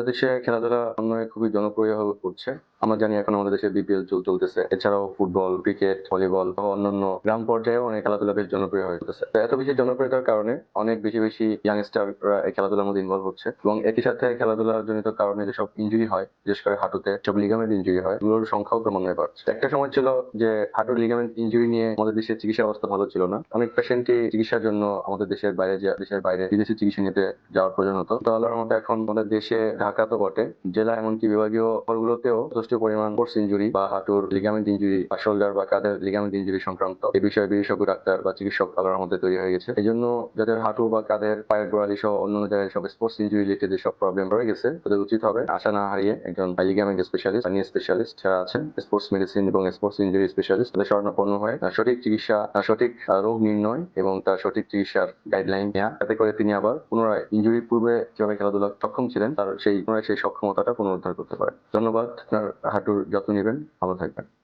আমাদের দেশে খেলাধুলা অন্যয় খুবই জনপ্রিয় হয়ে উঠছে। আমরা জানি এখন আমাদের দেশে বিপিএল চলতেছে। এছাড়াও ফুটবল, ক্রিকেট, ভলিবল সহ অন্যান্য গ্রাম পর্যায়েও অনেক খেলাধুলা বেশ জনপ্রিয় হয়ে উঠতেছে এত বেশি জনপ্রিয়তার কারণে অনেক বেশি বেশি ইয়াংস্টাররা এই খেলাধুলার মধ্যে ইনভলভ হচ্ছে এবং একই সাথে খেলাধুলার জনিত কারণে যেসব ইনজুরি হয়, বিশেষ করে হাঁটুতে সব লিগামেন্ট ইনজুরি হয়, এগুলোর সংখ্যাও ক্রমান্বয়ে বাড়ছে। একটা সময় ছিল যে হাঁটুর লিগামেন্ট ইঞ্জুরি নিয়ে আমাদের দেশের চিকিৎসা অবস্থা ভালো ছিল না। অনেক পেশেন্টই চিকিৎসার জন্য আমাদের দেশের বাইরে দেশের বাইরে বিদেশি চিকিৎসা নিতে যাওয়ার প্রয়োজন হতো। তো আল্লাহর মতো এখন আমাদের দেশে ঢাকা তো বটে। জেলা এমনকি বিভাগীয় হলগুলোতেও যথেষ্ট পরিমাণ কোর্স ইনজুরি বা হাঁটুর লিগামেন্ট ইনজুরি বা শোল্ডার বা কাঁধের লিগামেন্ট ইনজুরি সংক্রান্ত এই বিষয়ে বিশেষজ্ঞ, ডাক্তার বা চিকিৎসক আল্লাহর মধ্যে তৈরি হয়ে গেছে। এই জন্য যাদের হাঁটু বা কাঁধের পায়ের গোড়ালি সহ অন্যান্য জায়গায় সব স্পোর্টস ইনজুরি রিলেটেড যেসব প্রবলেম রয়ে গেছে, তাদের উচিত হবে আশা না হারিয়ে একজন লিগামেন্ট স্পেশালিস্ট নিয়ে স্পেশালিস্ট যারা আছেন স্পোর্টস মেডিসিন এবং স্পোর্টস ইনজুরি স্পেশালিস্ট তাদের শরণাপন্ন হয়ে সঠিক চিকিৎসা সঠিক রোগ নির্ণয় এবং তার সঠিক চিকিৎসার গাইডলাইন নেওয়া যাতে করে তিনি আবার পুনরায় ইঞ্জুরির পূর্বে যেভাবে খেলাধুলা সক্ষম ছিলেন, তার সেই পুনরায় সেই সক্ষমতাটা পুনরুদ্ধার করতে পারে ধন্যবাদ। আপনার হাঁটুর যত্ন নেবেন। ভালো থাকবেন।